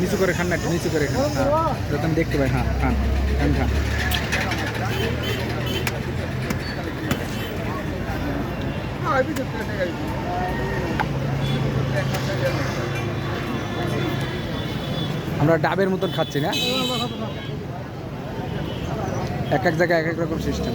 নিচু করে খান না একটু নিচু করে খান হ্যাঁ দেখতে পাই হ্যাঁ খান খান খান আমরা ডাবের মতন খাচ্ছি না? এক এক জায়গায় এক এক রকম সিস্টেম।